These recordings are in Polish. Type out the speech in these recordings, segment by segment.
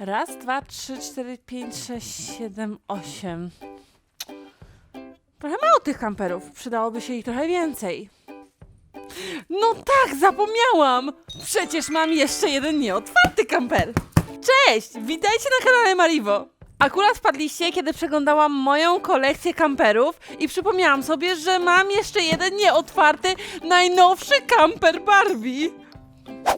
Raz, dwa, trzy, cztery, pięć, sześć, siedem, osiem. Trochę mało tych kamperów. Przydałoby się ich trochę więcej. No tak, zapomniałam! Przecież mam jeszcze jeden nieotwarty kamper. Cześć! Witajcie na kanale Mariwo. Akurat wpadliście, kiedy przeglądałam moją kolekcję kamperów i przypomniałam sobie, że mam jeszcze jeden nieotwarty, najnowszy kamper Barbie.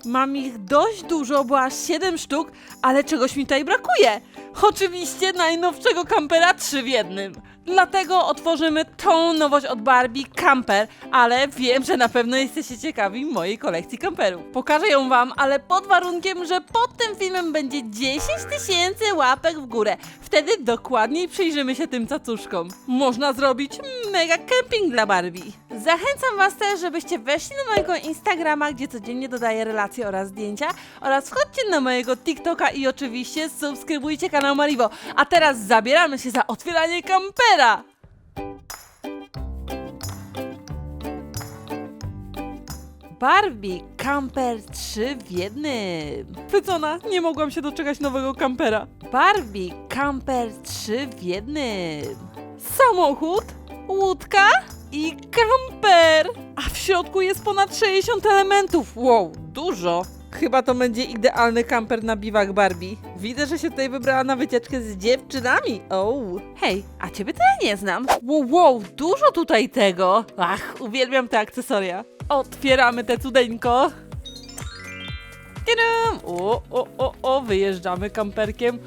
Mam ich dość dużo, bo aż 7 sztuk, ale czegoś mi tutaj brakuje. Oczywiście najnowszego kampera 3 w jednym. Dlatego otworzymy tą nowość od Barbie Camper, ale wiem, że na pewno jesteście ciekawi mojej kolekcji kamperów. Pokażę ją wam, ale pod warunkiem, że pod tym filmem będzie 10 tysięcy łapek w górę. Wtedy dokładniej przyjrzymy się tym cacuszkom. Można zrobić mega camping dla Barbie. Zachęcam was też, żebyście weszli na mojego Instagrama, gdzie codziennie dodaję relacje oraz zdjęcia oraz wchodźcie na mojego TikToka i oczywiście subskrybujcie kanał Mariwo. A teraz zabieramy się za otwieranie kampera! Barbie Camper 3 w jednym. Pycona, nie mogłam się doczekać nowego kampera. Barbie Camper 3 w jednym. Samochód, łódka i kamper. A w środku jest ponad 60 elementów. Wow, dużo. Chyba to będzie idealny kamper na biwak Barbie. Widzę, że się tutaj wybrała na wycieczkę z dziewczynami. O, hej, a ciebie to ja nie znam. Wow, wow, dużo tutaj tego. Ach, uwielbiam te akcesoria. Otwieramy te cudeńko. Tadam! O, o, o, o, wyjeżdżamy kamperkiem.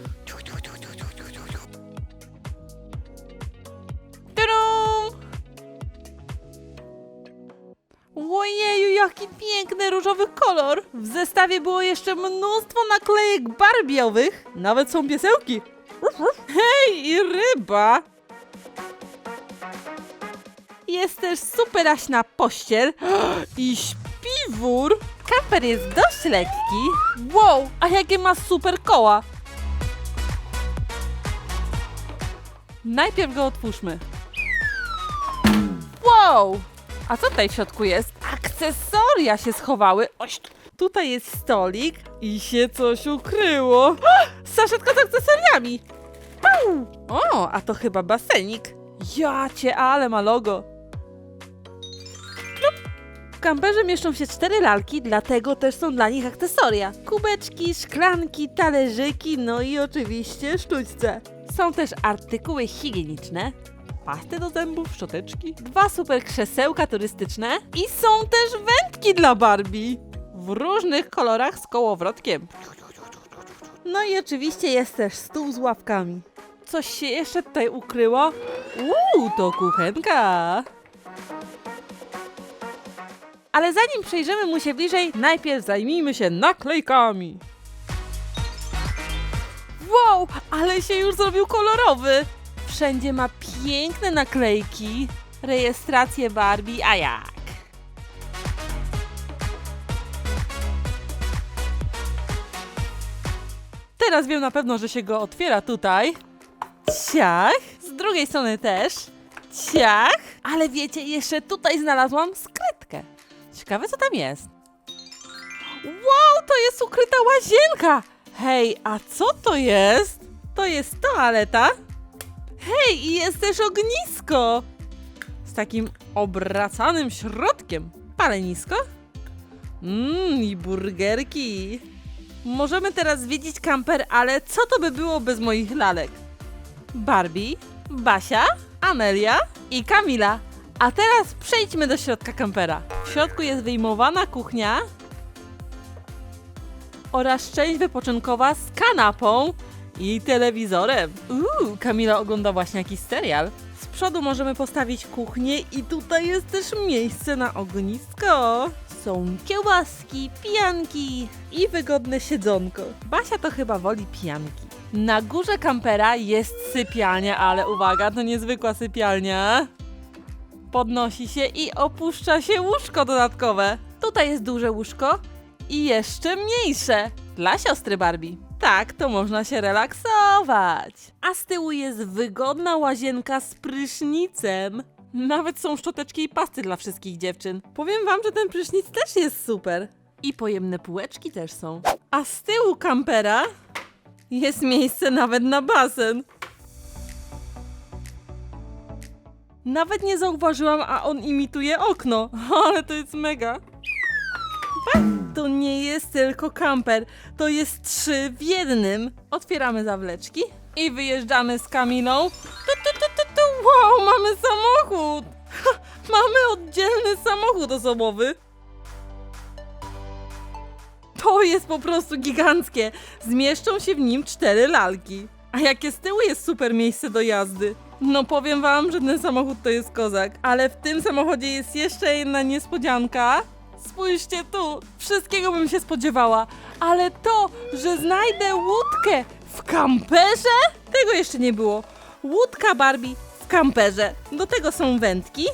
Piękny różowy kolor! W zestawie było jeszcze mnóstwo naklejek barbiowych. Nawet są piesełki. Hej, i ryba! Jest też superaśna pościel i śpiwór. Kamper jest dość lekki. Wow, a jakie ma super koła. Najpierw go otwórzmy. Wow! A co tutaj w środku jest? Akcesoria się schowały. Oś, tutaj jest stolik i się coś ukryło. Saszetka z akcesoriami. Au! O, a to chyba basenik. Ja cię, ale ma logo. W kamperze mieszczą się cztery lalki, dlatego też są dla nich akcesoria. Kubeczki, szklanki, talerzyki, no i oczywiście sztućce. Są też artykuły higieniczne, pasty do zębów, szczoteczki, dwa super krzesełka turystyczne i są też wędki dla Barbie w różnych kolorach z kołowrotkiem. No i oczywiście jest też stół z ławkami. Coś się jeszcze tutaj ukryło? Uuu, to kuchenka! Ale zanim przejrzymy mu się bliżej, najpierw zajmijmy się naklejkami. Wow, ale się już zrobił kolorowy! Wszędzie ma piękne naklejki, rejestrację Barbie, a jak? Teraz wiem na pewno, że się go otwiera tutaj. Ciach. Z drugiej strony też. Ciach. Ale wiecie, jeszcze tutaj znalazłam skrytkę. Ciekawe, co tam jest. Wow, to jest ukryta łazienka. Hej, a co to jest? To jest toaleta. Hej, i jest też ognisko! Z takim obracanym środkiem. Palenisko? Mmm, i burgerki. Możemy teraz zwiedzić kamper, ale co to by było bez moich lalek? Barbie, Basia, Amelia i Kamila. A teraz przejdźmy do środka kampera. W środku jest wyjmowana kuchnia oraz część wypoczynkowa z kanapą i telewizorem. Uuu, Kamila ogląda właśnie jakiś serial. Z przodu możemy postawić kuchnię i tutaj jest też miejsce na ognisko. Są kiełbaski, pijanki i wygodne siedzonko. Basia to chyba woli pijanki. Na górze kampera jest sypialnia, ale uwaga, to niezwykła sypialnia. Podnosi się i opuszcza się łóżko dodatkowe. Tutaj jest duże łóżko i jeszcze mniejsze. Dla siostry Barbie. Tak, to można się relaksować. A z tyłu jest wygodna łazienka z prysznicem. Nawet są szczoteczki i pasty dla wszystkich dziewczyn. Powiem wam, że ten prysznic też jest super. I pojemne półeczki też są. A z tyłu kampera Jest miejsce nawet na basen. Nawet nie zauważyłam, a on imituje okno. Ale to jest mega. To nie jest tylko kamper, to jest trzy w jednym. Otwieramy zawleczki i wyjeżdżamy z Kamilą. Tu, tu, tu, tu, tu. Wow, mamy samochód! Ha, mamy oddzielny samochód osobowy. To jest po prostu giganckie. Zmieszczą się w nim cztery lalki. A jakie z tyłu jest super miejsce do jazdy. No powiem wam, że ten samochód to jest kozak. Ale w tym samochodzie jest jeszcze jedna niespodzianka. Spójrzcie tu, wszystkiego bym się spodziewała. Ale to, że znajdę łódkę w kamperze? Tego jeszcze nie było. Łódka Barbie w kamperze. Do tego są wędki.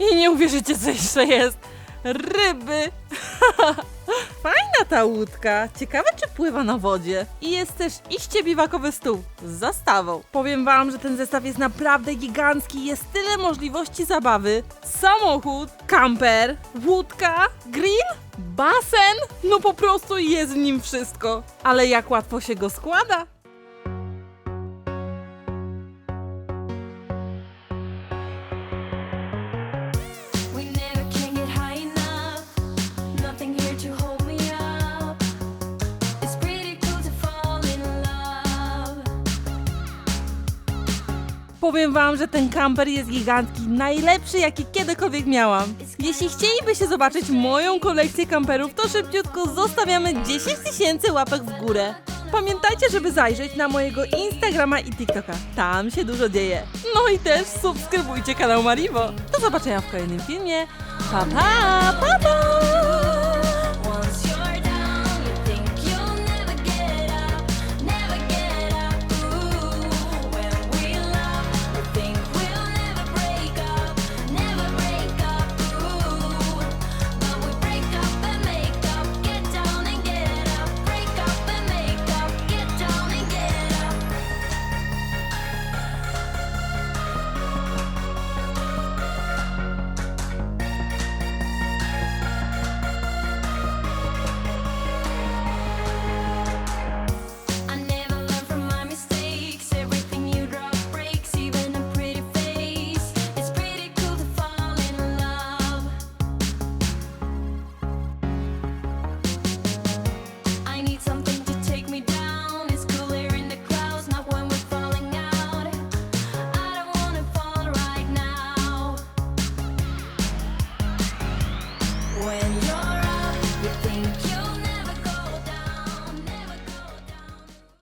I nie uwierzycie, co jeszcze jest. Ryby. Fajna ta łódka. Ciekawe, czy pływa na wodzie. I jest też iście biwakowy stół z zastawą. Powiem wam, że ten zestaw jest naprawdę gigancki. Jest tyle możliwości zabawy. Samochód, kamper, łódka, grill, basen. No po prostu jest w nim wszystko. Ale jak łatwo się go składa. Powiem wam, że ten kamper jest gigantki, najlepszy jaki kiedykolwiek miałam. Jeśli chcieliby się zobaczyć moją kolekcję kamperów, to szybciutko zostawiamy 10 tysięcy łapek w górę. Pamiętajcie, żeby zajrzeć na mojego Instagrama i TikToka. Tam się dużo dzieje. No i też subskrybujcie kanał Mariwo. Do zobaczenia w kolejnym filmie. Pa pa! Pa pa!